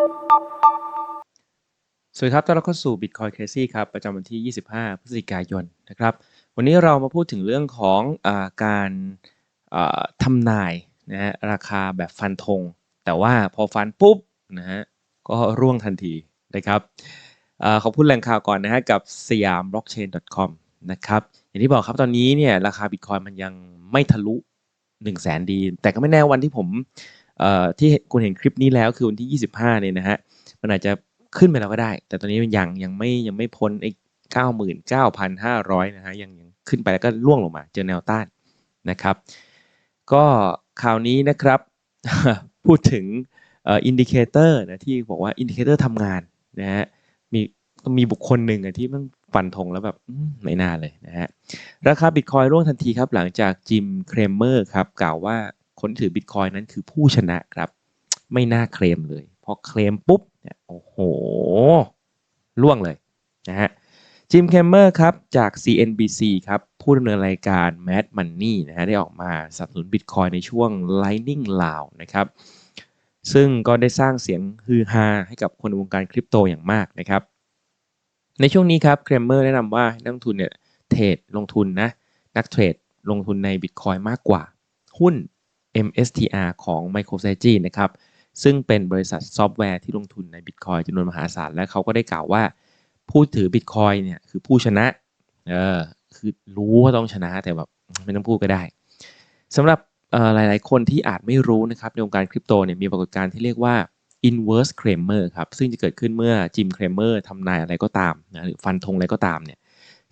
สวัสดีครับต้อนรับเข้าสู่ Bitcoin Crazy ครับ ประจำวันที่ 25 พฤศจิกายนนะครับ วันนี้เรามาพูดถึงเรื่องของอาการทำนายนะฮะราคาแบบฟันธง แต่ว่าพอฟันปุ๊บนะฮะก็ร่วงทันทีนะครับอขอบคุณแหล่งข่าวก่อนนะฮะกับสยาม blockchain.com นะครับอย่างที่บอกครับตอนนี้เนี่ยราคา Bitcoin มันยังไม่ทะลุ1 0 0 0 0แสนดี แต่ก็ไม่แน่วันที่ผม ที่คุณเห็นคลิปนี้แล้วคือวันที่ 25เนี่ยนะฮะมันอาจจะขึ้นไปแล้วก็ได้ แต่ตอนนี้มันยังยังไม่ยังไม่พ้นไอ้เก้าหมื่นเก้าพันห้าร้อยนะฮะยังยังขึ้นไปแล้วก็ล่วงลงมาเจอแนวต้านนะครับ ก็ข่าวนี้นะครับพูดถึงอินดิเคเตอร์นะที่บอกว่าอินดิเคเตอร์ทำงานนะฮะมีมีบุคคลหนึ่งอะที่มันฟันธงแล้วแบบไม่น่าเลยนะฮะราคาบิตคอยร่วงทันทีครับหลังจากจิมเครมเมอร์ครับกล่าวว่า คนที่ถือบิตคอยนั้นคือผู้ชนะครับ ไม่น่าเคลมเลย พอเคลมปุ๊บเนี่ยโอ้โห ล่วงเลยนะฮะจิมเคมเมอร์ครับ จาก CNBC ครับ ผู้ดำเนินรายการ Mad Money นะฮะได้ออกมาสนับสนุนบิตคอยในช่วง Lightning Round นะครับ ซึ่งก็ได้สร้างเสียงฮือฮาให้กับคนวงการคริปโตอย่างมากนะครับ ในช่วงนี้ครับเคมเมอร์แนะนำว่านักลงทุนเนี่ยเทรดลงทุนนะ นักเทรดลงทุนในบิตคอยมากกว่า หุ้น MSTR ของ MicroStrategy นะครับ ซึ่งเป็นบริษัทซอฟต์แวร์ที่ลงทุนในบิตคอยจำนวนมหาศาล และเขาก็ได้กล่าวว่า ผู้ถือบิตคอยเนี่ยคือผู้ชนะ เออ คือรู้ว่าต้องชนะแต่แบบไม่ต้องพูดก็ได้สำหรับหลาย ๆ คนที่อาจไม่รู้นะครับในวงการคริปโตเนี่ยมีปรากฏการณ์ที่เรียกว่า inverse Kramer ครับ ซึ่งจะเกิดขึ้นเมื่อจิมเครเมอร์ทำนายอะไรก็ตามนะหรือฟันธงอะไรก็ตามเนี่ย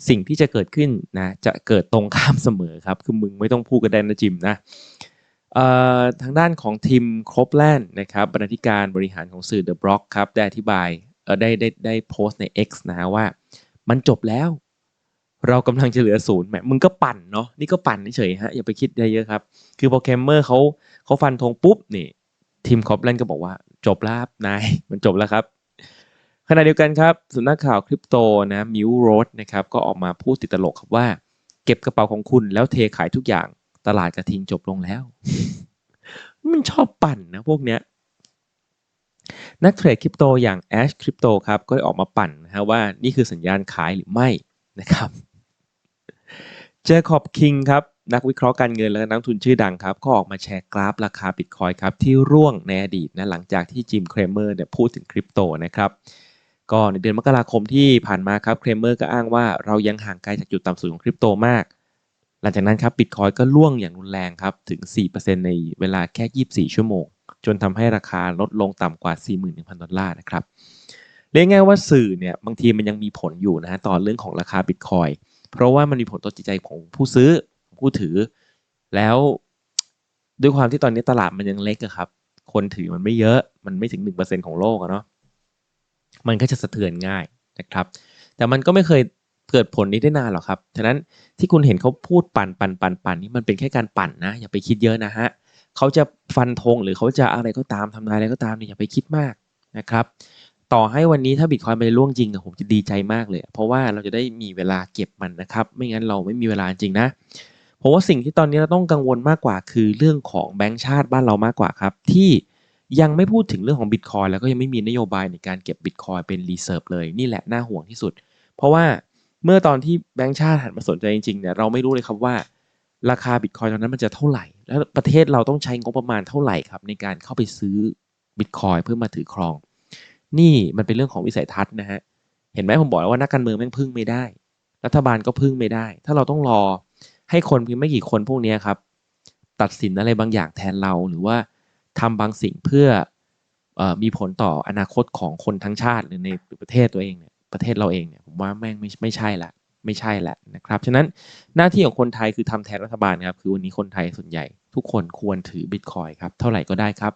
สิ่งที่จะเกิดขึ้นนะจะเกิดตรงข้ามเสมอครับ คือมึงไม่ต้องพูดกันได้นะจิมนะ ทางด้านของทีมครบแลนด์นะครับบรรณาธิการบริหารของสื่อ The Block ครับ ได้อธิบายได้ได้ได้โพสต์ใน X นะฮะว่า มันจบแล้ว เรากำลังจะเหลือศูนย์แหมมึงก็ปั่นเนาะนี่ก็ปั่นเฉยฮะอย่าไปคิดเยอะครับ คือพอแคมเมอร์เขาเขาฟันธงปุ๊บนี่ ทีมครบแลนด์ก็บอกว่า จบแล้วครับนายมันจบแล้วครับขณะเดียวกันครับสำนักข่าวคริปโตนะมิวโรดนะครับก็ออกมาพูดติดตลกครับว่า เก็บกระเป๋าของคุณแล้วเทขายทุกอย่าง ตลาดกระทิงจบลงแล้ว มันชอบปั่นนะพวกเนี้ย นักเทรดคริปโตอย่าง Ash Crypto ครับ ก็ออกมาปั่นนะฮะว่านี่คือสัญญาณขายหรือไม่นะครับเจคอบคิงครับนักวิเคราะห์การเงินและนักทุนชื่อดังครับ ก็ออกมาแชร์กราฟราคาบิตคอยครับ ที่ร่วงในอดีตนะหลังจากที่จิมเครเมอร์เนี่ยพูดถึงคริปโตนะครับ ก็ในเดือนมกราคมที่ผ่านมาครับเครเมอร์ก็อ้างว่าเรายังห่างไกลจากจุดต่ำสุดของคริปโตมาก หลังจากนั้นครับบิตคอยก็ล่วงอย่างรุนแรงครับถึง 4%ในเวลาแค่ 24 ชั่วโมง จนทำให้ราคาลดลงต่ำกว่า 41,000 ดอลลาร์นะครับ เรียกง่ายว่าสื่อเนี่ยบางทีมันยังมีผลอยู่นะฮะต่อเรื่องของราคาบิตคอยเพราะว่ามันมีผลต่อจิตใจของผู้ซื้อผู้ถือ แล้วด้วยความที่ตอนนี้ตลาดมันยังเล็กครับ คนถือมันไม่เยอะมันไม่ถึง 1%ของโลกอะเนาะมันก็จะสะเทือนง่ายนะครับ แต่มันก็ไม่เคย เกิดผลนี้ได้นานหรอครับฉะนั้นที่คุณเห็นเขาพูดปั่นปั่นปั่นปั่นนี่มันเป็นแค่การปั่นนะ อย่าไปคิดเยอะนะฮะเขาจะฟันธงหรือเขาจะอะไรก็ตามทำนายอะไรก็ตามเนี่ยอย่าไปคิดมากนะครับ ต่อให้วันนี้ถ้าบิตคอยน์ไปล่วงจริงอะผมจะดีใจมากเลย เพราะว่าเราจะได้มีเวลาเก็บมันนะครับ ไม่งั้นเราไม่มีเวลาจริงนะผมว่าสิ่งที่ตอนนี้เราต้องกังวลมากกว่า คือเรื่องของแบงก์ชาติบ้านเรามากกว่าครับ ที่ยังไม่พูดถึงเรื่องของบิตคอยแล้วก็ยังไม่มีนโยบายในการเก็บบิตคอยเป็นรีเซิร์ฟเลย นี่แหละน่าห่วงที่สุด เพราะว่า เมื่อตอนที่แบงก์ชาติหันมาสนใจจริงๆเนี่ยเราไม่รู้เลยครับว่า ราคาบิตคอยตอนนั้นมันจะเท่าไหร่ แล้วประเทศเราต้องใช้งบประมาณเท่าไหร่ครับ ในการเข้าไปซื้อบิตคอยเพื่อมาถือครอง นี่มันเป็นเรื่องของวิสัยทัศน์นะฮะเห็นไหมผมบอกแล้วว่านักการเมืองแม่งพึ่งไม่ได้ รัฐบาลก็พึ่งไม่ได้ ถ้าเราต้องรอให้คนเพียงไม่กี่คนพวกนี้ครับ ตัดสินอะไรบางอย่างแทนเราหรือว่าทำบางสิ่งเพื่อออมีผลต่ออนาคตของคนทั้งชาติหรือในประเทศตัวเองเนี่ย ประเทศเราเองเนี่ยผมว่าแม่งไม่ไม่ใช่ละไม่ใช่ละนะครับฉะนั้นหน้าที่ของคนไทยคือทำแทนรัฐบาลครับคือวันนี้คนไทยส่วนใหญ่ ทุกคนควรถือบิตคอยครับเท่าไหร่ก็ได้ครับ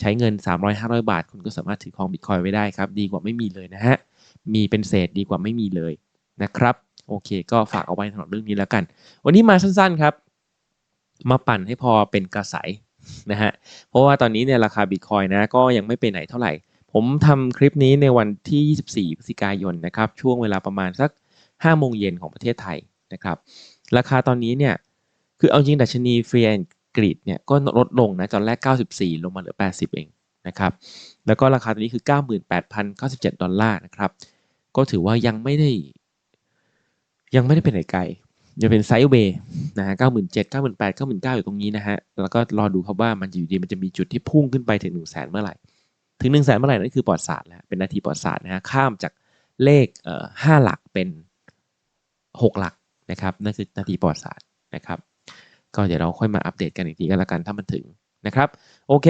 ใช้เงิน 300-500 บาท คุณก็สามารถถือครองบิตคอยไว้ได้ครับ ดีกว่าไม่มีเลยนะฮะมีเป็นเศษดีกว่าไม่มีเลยนะครับโอเค ก็ฝากเอาไว้สำหรับเรื่องนี้แล้วกัน วันนี้มาสั้นๆครับ มาปั่นให้พอเป็นกระแสนะฮะเพราะว่าตอนนี้เนี่ยราคาบิตคอยนะก็ยังไม่ไปไหนเท่าไหร่ ผมทำคลิปนี้ในวันที่ 24 พฤศจิกายนนะครับ ช่วงเวลาประมาณสัก 5 โมงเย็นของประเทศไทยนะครับ ราคาตอนนี้เนี่ย คือเอาจริงดัชนีฟรีแอนกรีดเนี่ยก็ลดลงนะตอนแรก 94 ลงมาเหลือ 80 เองนะครับ แล้วก็ราคาตัวนี้คือ 98,097 ดอลลาร์นะครับ ก็ถือว่ายังไม่ได้ ยังไม่ได้เป็นไหนไกลยังเป็นไซด์เวย์นะฮะ97,98,99อยู่ตรงนี้นะฮะ แล้วก็รอดูครับว่ามันอยู่ดีมันจะมีจุดที่พุ่งขึ้นไปถึง1 0 0 0 0แสนเมื่อไหร่ ถึง1 0 0 0 0แสนเมื่อไหร่นั่นคือปลอดศาสตร์แล้วเป็นนาทีปลอดศาสตร์นะฮะข้ามจากเลขเอ่อห้าหลักเป็น 6 หลักนะครับนั่นคือนาทีปลอดศาสตร์นะครับ ก็เดี๋ยวเราค่อยมาอัปเดตกันอีกทีก็แล้วกันถ้ามันถึงนะครับ โอเค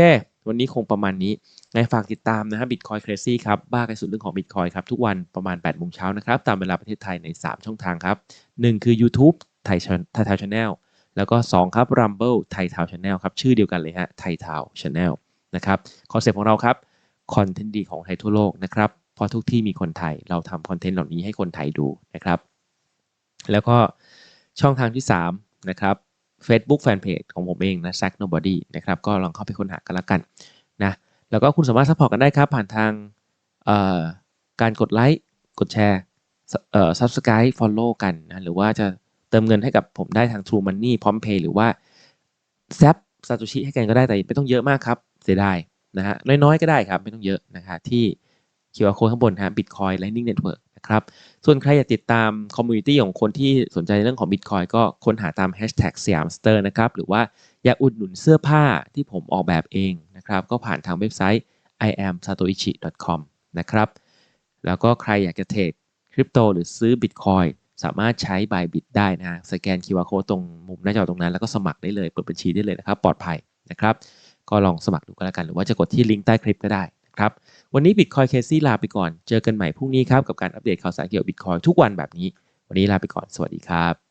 วันนี้คงประมาณนี้ไงฝากติดตามนะฮะ Bitcoin Crazy ครับ บ้ากันสุดเรื่องของ Bitcoin ครับ ทุกวันประมาณ8โมงเช้านะครับ ตามเวลาประเทศไทยใน 3 ช่องทางครับ 1 คือ YouTube ไทยไทยทาวชาแนลแล้วก็ 2 ครับ Rumble ไทยทาวชาแนลครับ ชื่อเดียวกันเลยฮะไทยทาวชาแนลนะครับคอนเซ็ปต์ของเราครับ คอนเทนต์ดีของไทยทั่วโลกนะครับเพราะทุกที่มีคนไทยเราทำคอนเทนต์เหล่านี้ให้คนไทยดูนะครับ แล้วก็ช่องทางที่ 3 นะครับ Facebook Fanpage ของผมเองนะ Zack Nobody นะครับ ก็ลองเข้าไปค้นหากันล้วกันนะ แล้วก็คุณสามารถซัพพอร์ตกันได้ครับ ผ่านทางการกดไลค์กดแชร์ Subscribe Follow กันนะหรือว่าจะเติมเงินให้กับผมได้ทาง True Money พร้อม Pay หรือว่า z a p ซาโตชิให้กันก็ได้แต่ไม่ต้องเยอะมากครับ เสียดาย นะฮะน้อยๆก็ได้ครับ ไม่ต้องเยอะนะคะที่ QR code ข้างบนฮะ Bitcoin Lightning Network นะครับส่วนใครอยากติดตามคอมมูนิตี้ของคนที่สนใจในเรื่องของ Bitcoin ก็ค้นหาตาม Hashtag สยามสเตอร์นะครับ หรือว่าอยากอุดหนุนเสื้อผ้าที่ผมออกแบบเองนะครับ ก็ผ่านทางเว็บไซต์ iamsatoichi.com นะครับ แล้วก็ใครอยากจะเทรดคริปโตหรือซื้อ Bitcoin สามารถใช้ Bybit ได้นะฮะสแกน QR code ตรงมุมหน้าจอตรงนั้น แล้วก็สมัครได้เลย เปิดบัญชีได้เลยนะครับ ปลอดภัยนะครับ ก็ลองสมัครดูก็แล้วกัน หรือว่าจะกดที่ลิงก์ใต้คลิปก็ได้นะครับวันนี้ Bitcoin c a s e ลาไปก่อน เจอกันใหม่พรุ่งนี้ครับกับการอัปเดตข่าวสารเกี่ยวกับ Bitcoin ทุกวันแบบนี้ วันนี้ลาไปก่อนสวัสดีครับ